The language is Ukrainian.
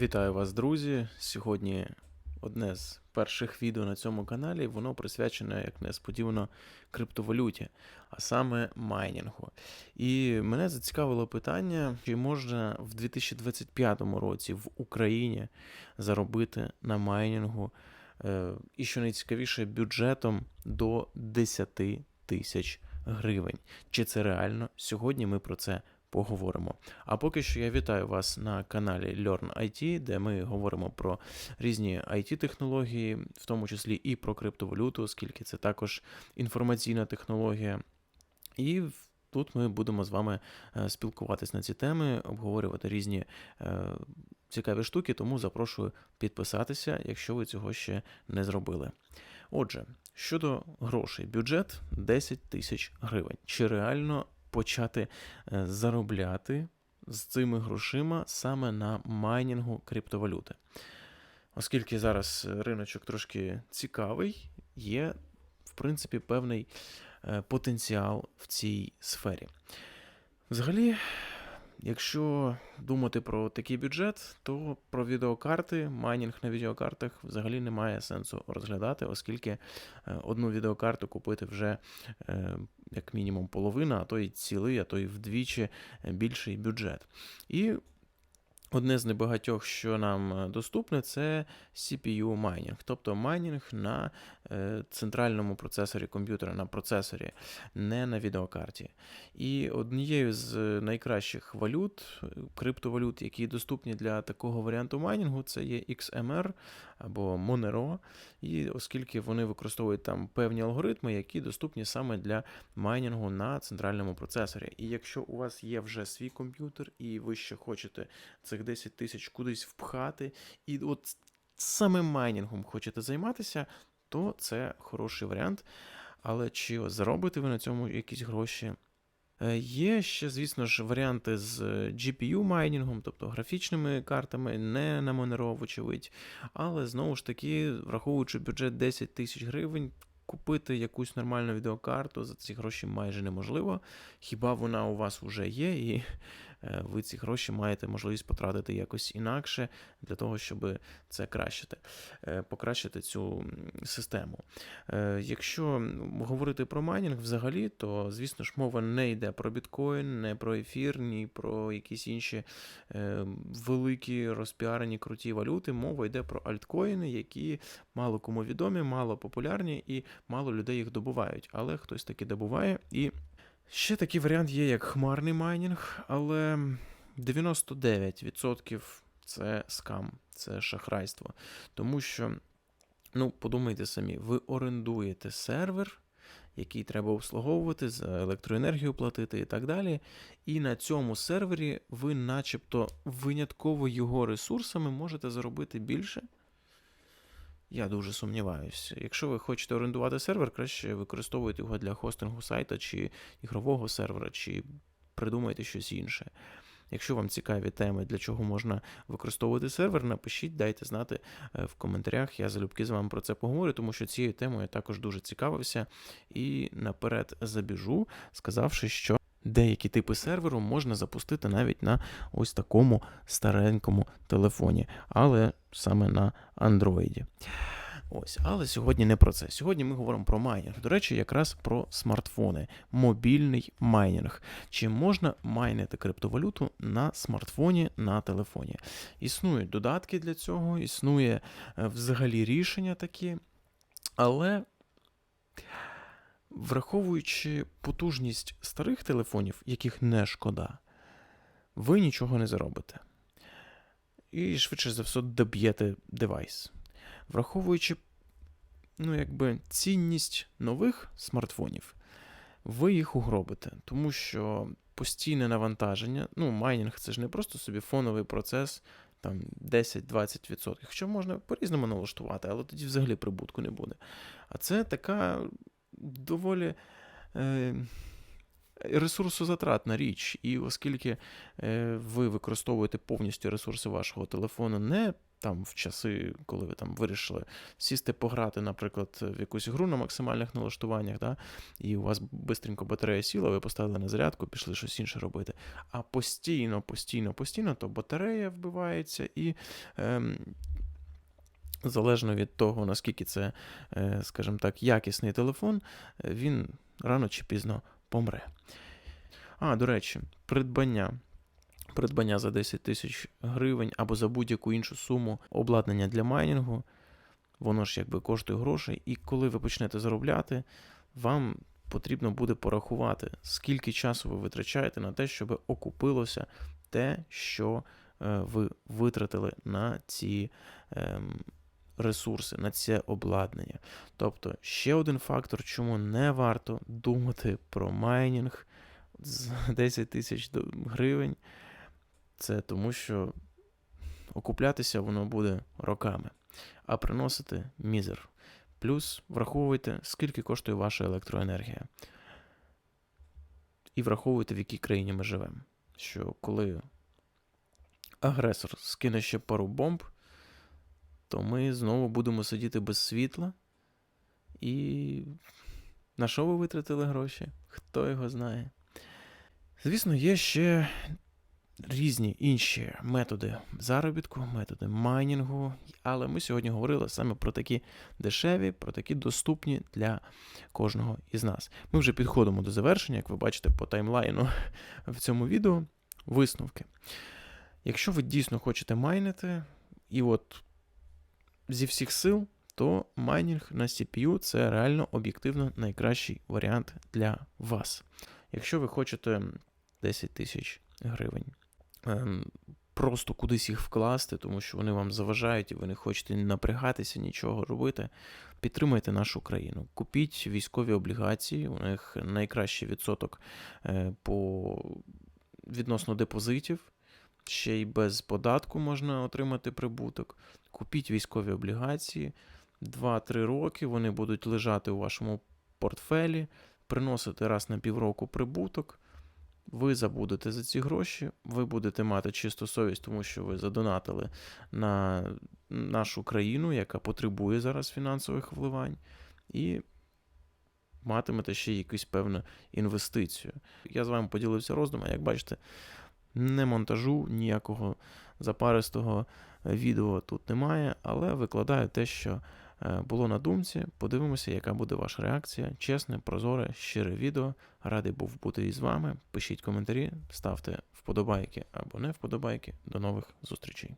Вітаю вас, друзі! Сьогодні одне з перших відео на цьому каналі. Воно присвячене, як несподівано, криптовалюті, а саме майнінгу. І мене зацікавило питання, чи можна в 2025 році в Україні заробити на майнінгу, е, і що найцікавіше, бюджетом до 10 тисяч гривень. Чи це реально? Сьогодні ми про це поговоримо. А поки що я вітаю вас на каналі Learn IT, де ми говоримо про різні IT-технології, в тому числі і про криптовалюту, оскільки це також інформаційна технологія. І тут ми будемо з вами е, спілкуватись на ці теми, обговорювати різні е, цікаві штуки, тому запрошую підписатися, якщо ви цього ще не зробили. Отже, щодо грошей, бюджет 10 тисяч гривень. Чи реально почати е, заробляти з цими грошима саме на майнінгу криптовалюти? Оскільки зараз е, риночок трошки цікавий, є, в принципі, певний е, потенціал в цій сфері. Взагалі, якщо думати про такий бюджет, то про відеокарти, майнінг на відеокартах взагалі немає сенсу розглядати, оскільки одну відеокарту купити вже як мінімум половина, а то й цілий, а то й вдвічі е, більший бюджет. І Одне з небагатьох, що нам е, доступне, це CPU майнінг, тобто майнінг на центральному процесорі комп'ютера, на процесорі, не на відеокарті. І однією з е, найкращих валют, е, криптовалют, які доступні для такого варіанту майнінгу, це є XMR або Monero. І оскільки вони використовують там певні алгоритми, які доступні саме для майнінгу на центральному процесорі. І якщо у вас є вже свій комп'ютер, і ви ще хочете цих 10 тисяч кудись впхати, і от саме майнінгом хочете займатися, то це хороший варіант. Але чи заробите ви на цьому якісь гроші? Е, Є ще, звісно ж, варіанти з е, GPU майнінгом, тобто графічними картами, не на Monero, вочевидь. Але знову ж таки, враховуючи бюджет 10 тисяч гривень, купити якусь нормальну відеокарту за ці гроші майже неможливо. Хіба вона у вас вже є, і ви ці гроші маєте можливість потратити якось інакше для того, щоб це кращити, е, покращити цю систему. Е, Якщо говорити про майнінг взагалі, то звісно ж мова не йде про біткоін, не про ефір, ні про якісь інші е, великі розпіарені круті валюти. Мова йде про альткоїни, які мало кому відомі, мало популярні і мало людей їх добувають. Але хтось таки добуває. І ще такий варіант є, як хмарний майнінг, але 99% це скам, це шахрайство. Тому що, ну, подумайте самі, ви орендуєте сервер, який треба обслуговувати, за електроенергію платити і так далі. І на цьому сервері ви, начебто, винятково його ресурсами можете заробити більше. Я дуже сумніваюся. Якщо ви хочете орендувати сервер, краще використовуйте його для хостингу сайта чи ігрового сервера, чи придумайте щось інше. Якщо вам цікаві теми, для чого можна використовувати сервер, напишіть, дайте знати е, в коментарях. Я залюбки з вами про це поговорю, тому що цією темою я також дуже цікавився і наперед забіжу, сказавши, що деякі типи серверу можна запустити навіть на ось такому старенькому телефоні, але саме на Android. Ось, але сьогодні не про це. Сьогодні ми говоримо про майнінг. До речі, якраз про смартфони, мобільний майнінг. Чи можна майнити криптовалюту на смартфоні, на телефоні? Існують додатки для цього, існує е, взагалі рішення такі, але враховуючи потужність старих телефонів, яких не шкода, ви нічого не заробите. І швидше за все доб'єте девайс. Враховуючи ну, якби, цінність нових смартфонів, ви їх угробите, тому що постійне навантаження, ну, майнінг це ж не просто собі фоновий процес, там 10-20%, хоча можна по-різному налаштувати, але тоді взагалі прибутку не буде. А це така доволі е, ресурсозатратна річ. І оскільки е, ви використовуєте повністю ресурси вашого телефону не там в часи, коли ви там вирішили сісти пограти, наприклад, в якусь гру на максимальних налаштуваннях, да, і у вас бистренько батарея сіла, ви поставили на зарядку, пішли щось інше робити. А постійно, постійно, постійно, то батарея вбивається і. Ем, Залежно від того, наскільки це, е, скажімо так, якісний телефон, е, він рано чи пізно помре. А, до речі, придбання. Придбання за 10 тисяч гривень або за будь-яку іншу суму обладнання для майнінгу, воно ж якби коштує грошей, і коли ви почнете заробляти, вам потрібно буде порахувати, скільки часу ви витрачаєте на те, щоб окупилося те, що е, ви витратили на ці ем, ресурси, на це обладнання. Тобто, ще один фактор, чому не варто думати про майнінг з 10 тисяч гривень, це тому, що окуплятися воно буде роками, а приносити мізер. Плюс враховуйте, скільки коштує ваша електроенергія. І враховуйте, в якій країні ми живемо. Що коли агресор скине ще пару бомб, то ми знову будемо сидіти без світла. І на що ви витратили гроші? Хто його знає? Звісно, є ще різні інші методи заробітку, методи майнінгу, але ми сьогодні говорили саме про такі дешеві, про такі доступні для кожного із нас. Ми вже підходимо до завершення, як ви бачите по таймлайну в цьому відео. Висновки. Якщо ви дійсно хочете майнити, і от зі всіх сил, то майнінг на CPU це реально об'єктивно найкращий варіант для вас. Якщо ви хочете 10 тисяч гривень, ем, просто кудись їх вкласти, тому що вони вам заважають і ви не хочете напрягатися, нічого робити, підтримайте нашу країну. Купіть військові облігації, у них найкращий відсоток е, по відносно депозитів. Ще й без податку можна отримати прибуток. Купіть військові облігації 2-3 роки, вони будуть лежати у вашому портфелі, приносити раз на півроку прибуток. Ви забудете за ці гроші, ви будете мати чисту совість, тому що ви задонатили на нашу країну, яка потребує зараз фінансових вливань, і матимете ще якусь певну інвестицію. Я з вами поділився роздумом, як бачите, не монтажу ніякого запаристого відео тут немає, але викладаю те, що е, було на думці. Подивимося, яка буде ваша реакція. Чесне, прозоре, щире відео. Радий був бути із вами. Пишіть коментарі, ставте вподобайки або не вподобайки. До нових зустрічей.